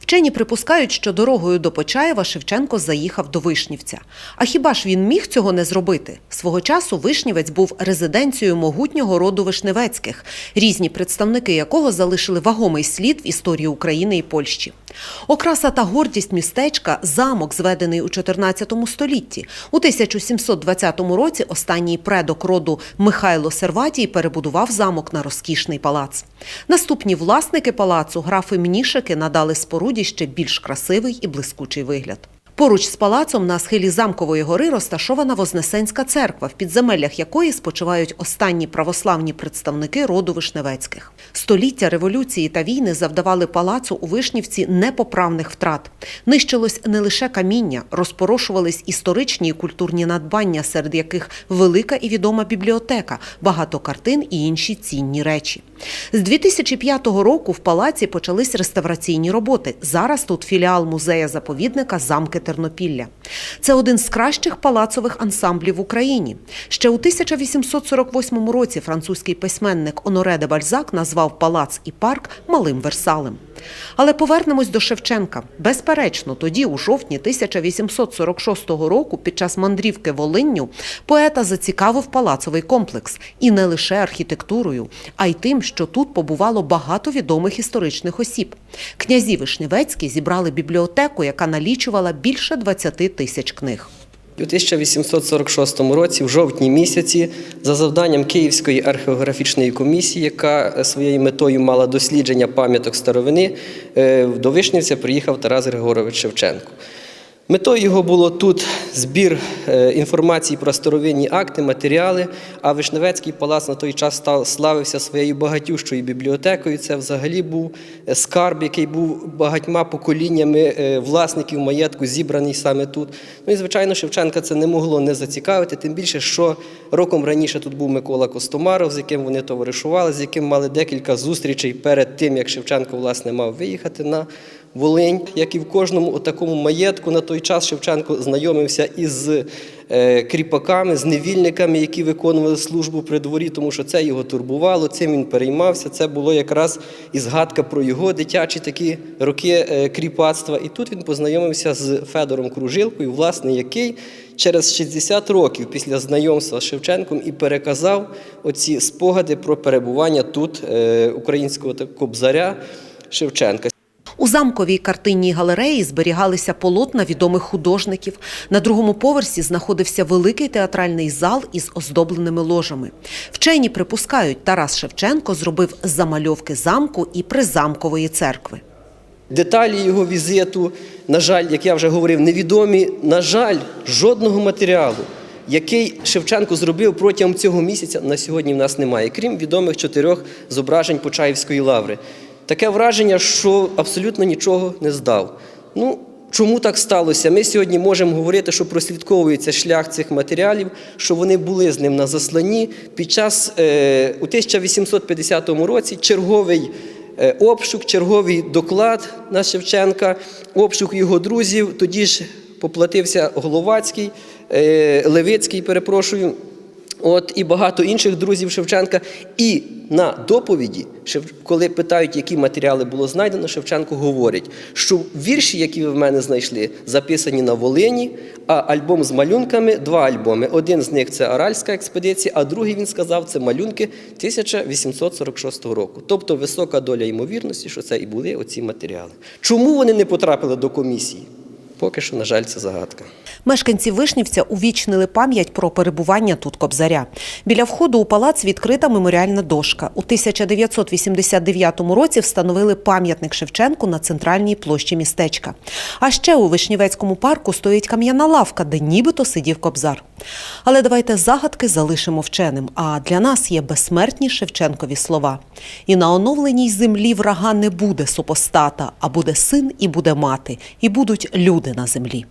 Вчені припускають, що дорогою до Почаєва Шевченко заїхав до Вишнівця. А хіба ж він міг цього не зробити? Свого часу Вишнівець був резиденцією могутнього роду Вишневецьких, різні представники якого залишили вагомий слід в історії України і Польщі. Окраса та гордість містечка замок, зведений у 14 столітті. У 1720 році останній предок роду Михайло Серватій перебудував замок на розкішний палац. Наступні власники палацу, графи Мнішики, надали споруді ще більш красивий і блискучий вигляд. Поруч з палацом на схилі замкової гори розташована Вознесенська церква, в підземеллях якої спочивають останні православні представники роду Вишневецьких. Століття революції та війни завдавали палацу у Вишнівці непоправних втрат. Нищилось не лише каміння, розпорошувались історичні і культурні надбання, серед яких велика і відома бібліотека, багато картин і інші цінні речі. З 2005 року в палаці почались реставраційні роботи. Зараз тут філіал музея-заповідника замки Тернопілля. Це один з кращих палацових ансамблів в Україні. Ще у 1848 році французький письменник Оноре де Бальзак назвав палац і парк малим Версалем. Але повернемось до Шевченка. Безперечно, тоді, у жовтні 1846 року, під час мандрівки Волинню, поета зацікавив палацовий комплекс і не лише архітектурою, а й тим, що тут побувало багато відомих історичних осіб. Князі Вишневецькі зібрали бібліотеку, яка налічувала більше 20 тисяч книг. У 1846 році, в жовтні місяці, за завданням Київської археографічної комісії, яка своєю метою мала дослідження пам'яток старовини, е, до Вишнівця приїхав Тарас Григорович Шевченко. Метою його було тут збір е, інформації про старовинні акти, матеріали. А Вишневецький палац на той час став славився своєю багатющою бібліотекою. Це взагалі був е, скарб, який був багатьма поколіннями е, власників маєтку, зібраний саме тут. Ну і звичайно, Шевченка це не могло не зацікавити. Тим більше, що роком раніше тут був Микола Костомаров, з яким вони товаришували, з яким мали декілька зустрічей перед тим, як Шевченко власне мав виїхати на Волинь, як і в кожному такому маєтку на той час Шевченко знайомився із е, кріпаками, з невільниками, які виконували службу при дворі, тому що це його турбувало, цим він переймався. Це було якраз і згадка про його дитячі такі роки е, кріпацтва. І тут він познайомився з Федором Кружилкою, власне, який через 60 років після знайомства з Шевченком і переказав оці спогади про перебування тут е, українського кобзаря Шевченка. У замковій картинній галереї зберігалися полотна відомих художників. На другому поверсі знаходився великий театральний зал із оздобленими ложами. Вчені припускають, Тарас Шевченко зробив замальовки замку і призамкової церкви. Деталі його візиту, на жаль, як я вже говорив, невідомі. На жаль, жодного матеріалу, який Шевченко зробив протягом цього місяця, на сьогодні в нас немає, крім відомих чотирьох зображень Почаївської лаври. Таке враження, що абсолютно нічого не здав. Ну, Чому так сталося? Ми сьогодні можемо говорити, що прослідковується шлях цих матеріалів, що вони були з ним на засланні. Під час е, у 1850 році черговий е, обшук, черговий доклад на Шевченка, обшук його друзів. Тоді ж поплатився Головацький, е, Левицький, перепрошую. От і багато інших друзів Шевченка. І на доповіді, коли питають, які матеріали було знайдено, Шевченко говорить, що вірші, які ви в мене знайшли, записані на Волині, а альбом з малюнками два альбоми. Один з них це Аральська експедиція, а другий він сказав, це малюнки 1846 року. Тобто висока доля ймовірності, що це і були оці матеріали. Чому вони не потрапили до комісії? Поки що, на жаль, це загадка. Мешканці Вишнівця увічнили пам'ять про перебування тут кобзаря. Біля входу у палац відкрита меморіальна дошка. У 1989 році встановили пам'ятник Шевченку на центральній площі містечка. А ще у Вишнівецькому парку стоїть кам'яна лавка, де нібито сидів кобзар. Але давайте загадки залишимо вченим. А для нас є безсмертні Шевченкові слова. І на оновленій землі врага не буде супостата, а буде син і буде мати, і будуть люди на землі.